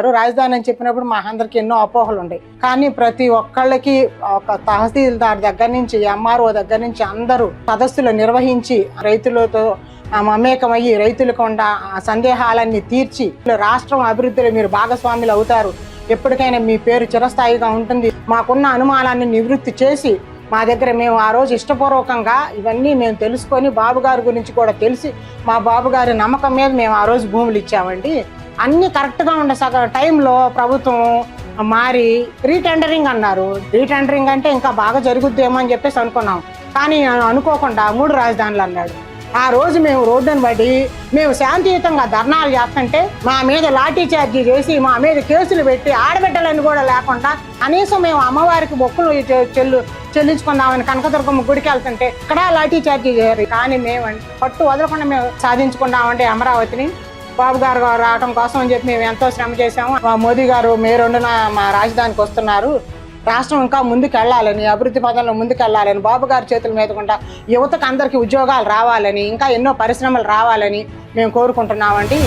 అన్నారు రాజధాని అని చెప్పినప్పుడు మా అందరికి ఎన్నో అపోహలు ఉన్నాయి కానీ ప్రతి ఒక్కళ్ళకి ఒక తహసీల్దార్ దగ్గర నుంచి ఎంఆర్ఓ దగ్గర నుంచి అందరూ సదస్సులు నిర్వహించి రైతులతో మమేకమయ్యి రైతులకు ఉన్న సందేహాలన్నీ తీర్చి రాష్ట్రం అభివృద్ధిలో మీరు భాగస్వాములు అవుతారు. ఎప్పటికైనా మీ పేరు చిరస్థాయిగా ఉంటుంది. మాకున్న అనుమానాన్ని నివృత్తి చేసి మా దగ్గర మేము ఆ రోజు ఇష్టపూర్వకంగా ఇవన్నీ మేము తెలుసుకొని బాబుగారి గురించి కూడా తెలిసి మా బాబుగారి నమ్మకం మీద మేము ఆ రోజు భూములు ఇచ్చామండి. అన్ని కరెక్ట్గా ఉండే సగ టైంలో ప్రభుత్వం మారి రీటెండరింగ్ అన్నారు. రీటెండరింగ్ అంటే ఇంకా బాగా జరుగుద్దేమో అని చెప్పేసి అనుకున్నాం. కానీ అనుకోకుండా మూడు రాజధానులు అన్నాడు. ఆ రోజు మేము రోడ్డును పడి మేము శాంతియుతంగా ధర్నాలు చేస్తుంటే మా మీద లాఠీ చార్జీ చేసి మా మీద కేసులు పెట్టి ఆడబిడ్డలని కూడా లేకుండా కనీసం మేము అమ్మవారికి బొక్కులు చెల్లు చెల్లించుకుందామని కనకదుర్గమ్మ గుడికి వెళ్తుంటే ఇక్కడ లాఠీ చార్జీ చేయరు కానీ మేము పట్టు వదలకుండా మేము సాధించుకుందామంటే అమరావతిని. బాబు గారు రావడం కోసం అని చెప్పి మేము ఎంతో శ్రమ చేశాము. మా మోదీ గారు మే రెండున మా రాజధానికి వస్తున్నారు. రాష్ట్రం ఇంకా ముందుకు వెళ్ళాలని అభివృద్ధి పదంలో ముందుకు వెళ్ళాలని బాబు గారి చేతుల మీద కూడా యువతకు అందరికీ ఉద్యోగాలు రావాలని ఇంకా ఎన్నో పరిశ్రమలు రావాలని మేము కోరుకుంటున్నామండి.